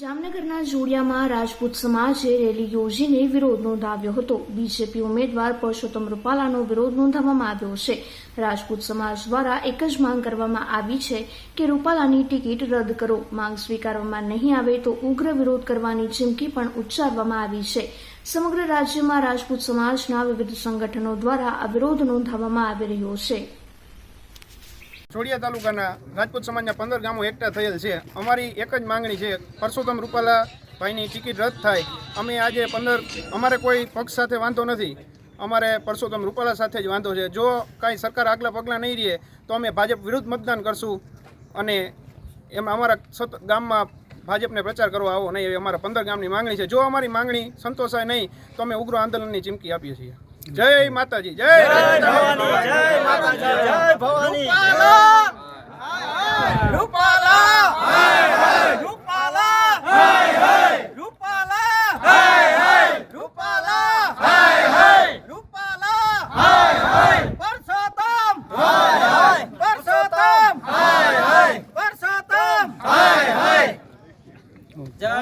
જામનગરના જોડિયામાં રાજપૂત સમાજે રેલી યોજીને વિરોધ નોંધાવ્યો હતો. બીજેપી ઉમેદવાર પરસોત્તમ રૂપાલાનો વિરોધ નોંધાવવામાં આવ્યો છે. રાજપૂત સમાજ દ્વારા એક જ માંગ કરવામાં આવી છે કે રૂપાલાની ટિકિટ રદ કરો. માંગ સ્વીકારવામાં નહીં આવે તો ઉગ્ર વિરોધ કરવાની ચીમકી પણ ઉચ્ચારવામાં આવી છે. સમગ્ર રાજ્યમાં રાજપૂત સમાજના વિવિધ સંગઠનો દ્વારા આ વિરોધ નોંધાવવામાં આવી રહ્યો છે. જોડિયા તાલુકાના રાજપૂત સમાજના પંદર ગામો એકઠા થયેલ છે. અમારી એક જ માંગણી છે, પરસોત્તમ રૂપાલા ભાઈની ટિકિટ રદ થાય. અમે આજે પંદર, અમારે કોઈ પક્ષ સાથે વાંધો નથી. અમારે પરસોત્તમ રૂપાલા સાથે જ વાંધો છે. જો કાંઈ સરકાર આગલા પગલાં નહીં રહે, તો અમે ભાજપ વિરુદ્ધ મતદાન કરશું અને એમ અમારા ગામમાં ભાજપને પ્રચાર કરવા આવો નહીં એવી અમારા પંદર ગામની માંગણી છે. જો અમારી માંગણી સંતોષાય નહીં, તો અમે ઉગ્ર આંદોલનની ચીમકી આપીએ છીએ. જય માતાજી, જય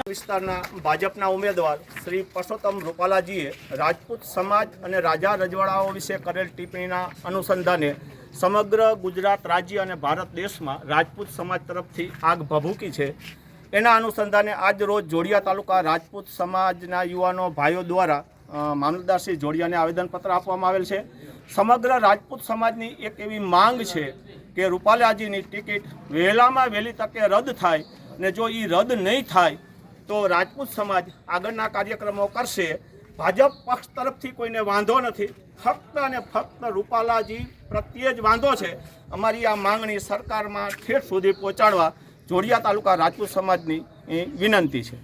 વિસ્તારના ભાજપના ઉમેદવાર શ્રી પરસોત્તમ રૂપાલાજીએ રાજપૂત સમાજ અને રાજા રજવાડાઓ વિશે કરેલ ટિપ્પણીના અનુસંધાને સમગ્ર ગુજરાત રાજ્ય અને ભારત દેશમાં રાજપૂત સમાજ તરફથી આગ ભભૂકી છે. એના અનુસંધાને આજ રોજ જોડિયા તાલુકા રાજપૂત સમાજના યુવાનો ભાઈઓ દ્વારા અ, મામલતદારશ્રી જોડિયાને આવેદનપત્ર આપવામાં આવેલ છે. સમગ્ર રાજપૂત સમાજની એક એવી માંગ છે કે રૂપાલાજીની ટિકિટ વહેલામાં વહેલી તકે રદ થાય ને જો એ રદ નહીં થાય, તો રાજપૂત સમાજ આગળના કાર્યક્રમો કરશે. ભાજપ પક્ષ તરફથી કોઈને વાંધો નથી. ફક્ત અને ફક્ત રૂપાલાજી પ્રત્યે જ વાંધો છે. અમારી આ માંગણી સરકારમાં ઠેઠ સુધી પહોંચાડવા જોડિયા તાલુકા રાજપૂત સમાજની વિનંતી છે.